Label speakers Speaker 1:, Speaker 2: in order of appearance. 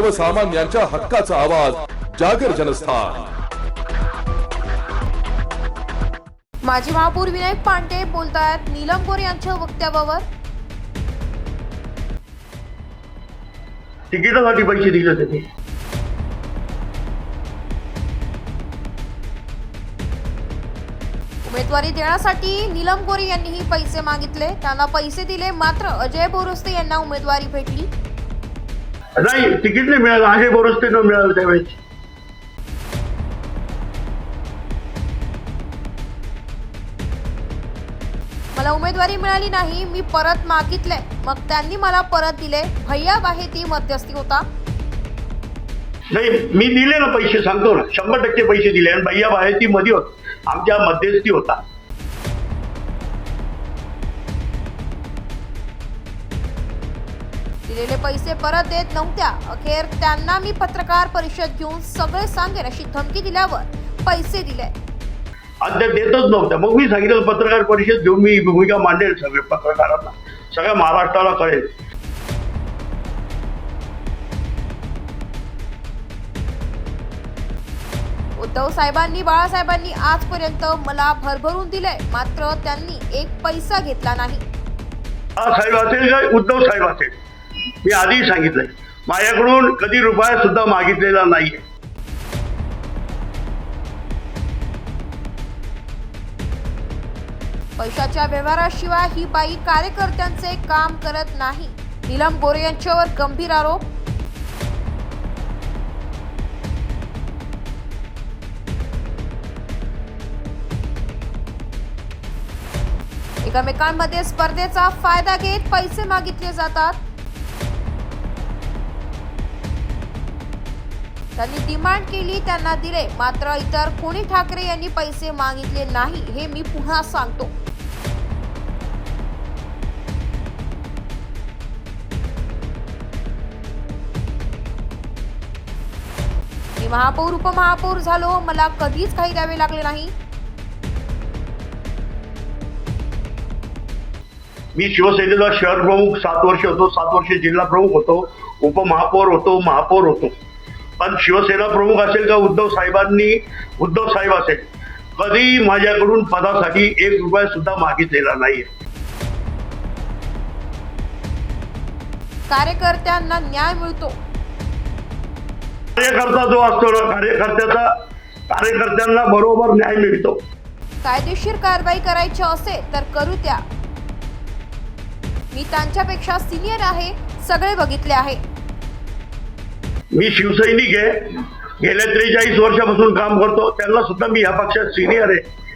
Speaker 1: सर्वसामान्यांच्या हक्काचा आवाज जागर जनस्थान.
Speaker 2: माजी महापौर विनायक पांडे बोलतायत नीलम गोरे यांच्या वक्तव्यावर.
Speaker 3: तिकिटासाठी पैसे दिले त्यांनी
Speaker 2: उमेदवारी देण्यासाठी नीलम गोरे यांनीही पैसे मागितले. त्यांना पैसे दिले मात्र अजय बोरस्ते यांना उमेदवारी भेटली.
Speaker 3: नाही तिकीट नाही मिळालं. अजय बोरस्ते न मिळालं त्यावेळेस.
Speaker 2: मला उमेदवारी मिळाली नाही मी परत मागितले मग त्यांनी मला परत दिले. भैया बाहे ती मध्यस्थी होता.
Speaker 3: नाही मी दिले ना पैसे सांगतो ना. शंभर टक्के पैसे दिले आणि भैया बाहेर ती मध्ये होत. आमच्या मध्यस्थी होता.
Speaker 2: दिलेले पैसे परत देत नव्हत्या. अखेर त्यांना मी पत्रकार परिषद घेऊन सगळे सांगेन अशी धमकी दिल्यावर पैसे दिले.
Speaker 3: ते देतच नव्हत्या मग मी सांगितलं पत्रकार परिषद घेऊन मी भूमिका मांडेल सगळे पत्रकारांना. सगळ्या महाराष्ट्राला कळेल.
Speaker 2: उद्धव साहेबांनी बाळासाहेबांनी आजपर्यंत मला भरभरून दिले. मात्र त्यांनी एक पैसा घेतला नाही.
Speaker 3: साहेब असेल का? उद्धव साहेब असेल. मी आधी सांगितलंय. माझ्याकडून कधी रुपया सुद्धा मागितलेला नाहीये.
Speaker 2: पैशाच्या व्यवहाराशिवाय ही बाई कार्यकर्त्यांचे काम करत नाही. नीलम गोरे यांच्यावर गंभीर आरोप. एकमेकांमध्ये स्पर्धेचा फायदा घेत पैसे मागितले जातात. त्यांनी डिमांड केली त्यांना दिले. मात्र इतर कोणी ठाकरे यांनी पैसे मागितले नाही हे मी पुन्हा सांगतो. मी महापौर उपमहापौर झालो. मला कधीच काही द्यावे लागले नाही.
Speaker 3: मी शिवसेनेचा शहर प्रमुख सात वर्ष होतो. सात वर्ष जिल्हा प्रमुख होतो. उपमहापौर होतो महापौर होतो. पण शिवसेना प्रमुख असेल का उद्धव साहेबांनी उद्धव साहेब असेल कधी माझ्याकडून पदासाठी एक रुपया सुद्धा मागितलेला नाहीये.
Speaker 2: कार्यकर्त्यांना न्याय मिळतो.
Speaker 3: कार्यकर्ता जो असतो ना कार्यकर्त्याचा कार्यकर्त्यांना बरोबर न्याय मिळतो.
Speaker 2: कायदेशीर कारवाई करायची असेल तर करू त्या मी त्यांच्यापेक्षा सिनियर आहे सगळे बघितले आहे.
Speaker 3: मी शिवसैनिक आहे. गेल्या त्रेचाळीस वर्षापासून काम करतो. त्यांना सुद्धा मी ह्या पक्षात सिनियर आहे.